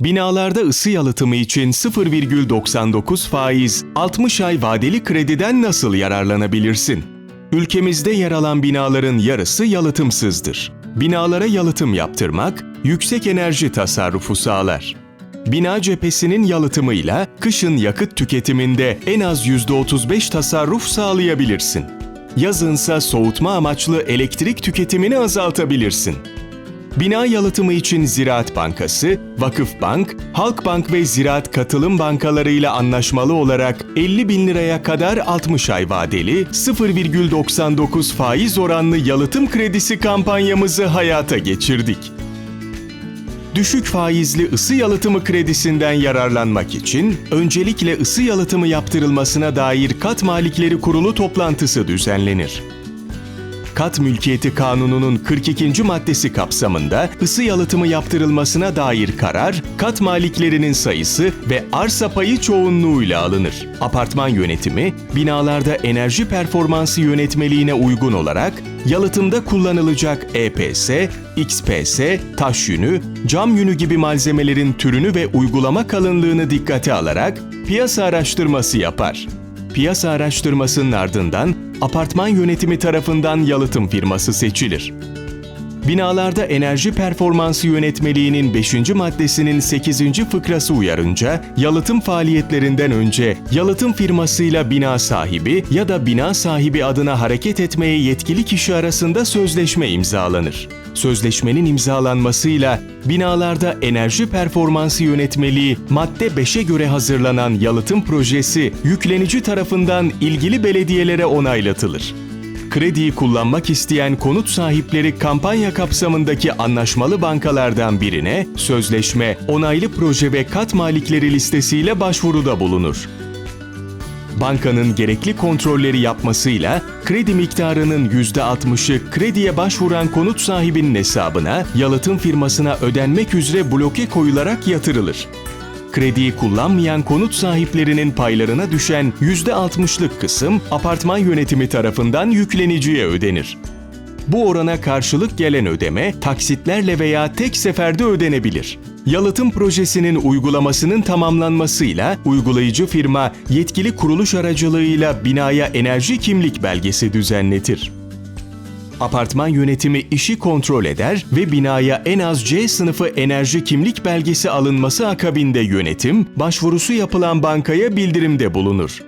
Binalarda ısı yalıtımı için 0,99 faiz 60 ay vadeli krediden nasıl yararlanabilirsin? Ülkemizde yer alan binaların yarısı yalıtımsızdır. Binalara yalıtım yaptırmak yüksek enerji tasarrufu sağlar. Bina cephesinin yalıtımıyla kışın yakıt tüketiminde en az %35 tasarruf sağlayabilirsin. Yazınsa soğutma amaçlı elektrik tüketimini azaltabilirsin. Bina yalıtımı için Ziraat Bankası, Vakıfbank, Halkbank ve Ziraat Katılım Bankalarıyla anlaşmalı olarak 50 bin liraya kadar 60 ay vadeli 0,99 faiz oranlı yalıtım kredisi kampanyamızı hayata geçirdik. Düşük faizli ısı yalıtımı kredisinden yararlanmak için öncelikle ısı yalıtımı yaptırılmasına dair kat malikleri kurulu toplantısı düzenlenir. Kat Mülkiyeti Kanunu'nun 42. maddesi kapsamında ısı yalıtımı yaptırılmasına dair karar, kat maliklerinin sayısı ve arsa payı çoğunluğuyla alınır. Apartman yönetimi, binalarda enerji performansı yönetmeliğine uygun olarak yalıtımda kullanılacak EPS, XPS, taş yünü, cam yünü gibi malzemelerin türünü ve uygulama kalınlığını dikkate alarak piyasa araştırması yapar. Piyasa araştırmasının ardından apartman yönetimi tarafından yalıtım firması seçilir. Binalarda enerji performansı yönetmeliğinin 5. maddesinin 8. fıkrası uyarınca yalıtım faaliyetlerinden önce yalıtım firmasıyla bina sahibi ya da bina sahibi adına hareket etmeye yetkili kişi arasında sözleşme imzalanır. Sözleşmenin imzalanmasıyla binalarda enerji performansı yönetmeliği madde 5'e göre hazırlanan yalıtım projesi yüklenici tarafından ilgili belediyelere onaylatılır. Krediyi kullanmak isteyen konut sahipleri kampanya kapsamındaki anlaşmalı bankalardan birine sözleşme, onaylı proje ve kat malikleri listesiyle başvuruda bulunur. Bankanın gerekli kontrolleri yapmasıyla kredi miktarının %60'ı krediye başvuran konut sahibinin hesabına, yalıtım firmasına ödenmek üzere bloke koyularak yatırılır. Krediyi kullanmayan konut sahiplerinin paylarına düşen %60'lık kısım apartman yönetimi tarafından yükleniciye ödenir. Bu orana karşılık gelen ödeme taksitlerle veya tek seferde ödenebilir. Yalıtım projesinin uygulamasının tamamlanmasıyla uygulayıcı firma yetkili kuruluş aracılığıyla binaya enerji kimlik belgesi düzenletir. Apartman yönetimi işi kontrol eder ve binaya en az C sınıfı enerji kimlik belgesi alınması akabinde yönetim, başvurusu yapılan bankaya bildirimde bulunur.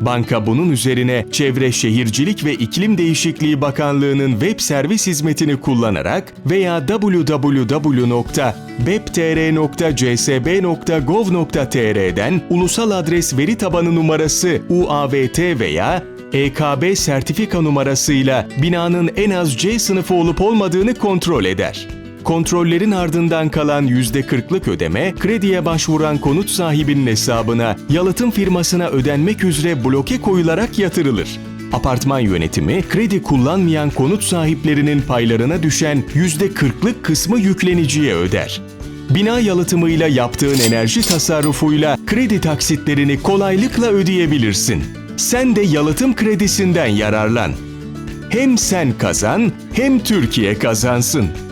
Banka bunun üzerine Çevre Şehircilik ve İklim Değişikliği Bakanlığı'nın web servis hizmetini kullanarak veya www.beptr.csb.gov.tr'den ulusal adres veri tabanı numarası UAVT veya EKB sertifika numarasıyla binanın en az C sınıfı olup olmadığını kontrol eder. Kontrollerin ardından kalan %40'lık ödeme, krediye başvuran konut sahibinin hesabına, yalıtım firmasına ödenmek üzere bloke koyularak yatırılır. Apartman yönetimi, kredi kullanmayan konut sahiplerinin paylarına düşen %40'lık kısmı yükleniciye öder. Bina yalıtımıyla yaptığın enerji tasarrufuyla kredi taksitlerini kolaylıkla ödeyebilirsin. Sen de yalıtım kredisinden yararlan. Hem sen kazan, hem Türkiye kazansın.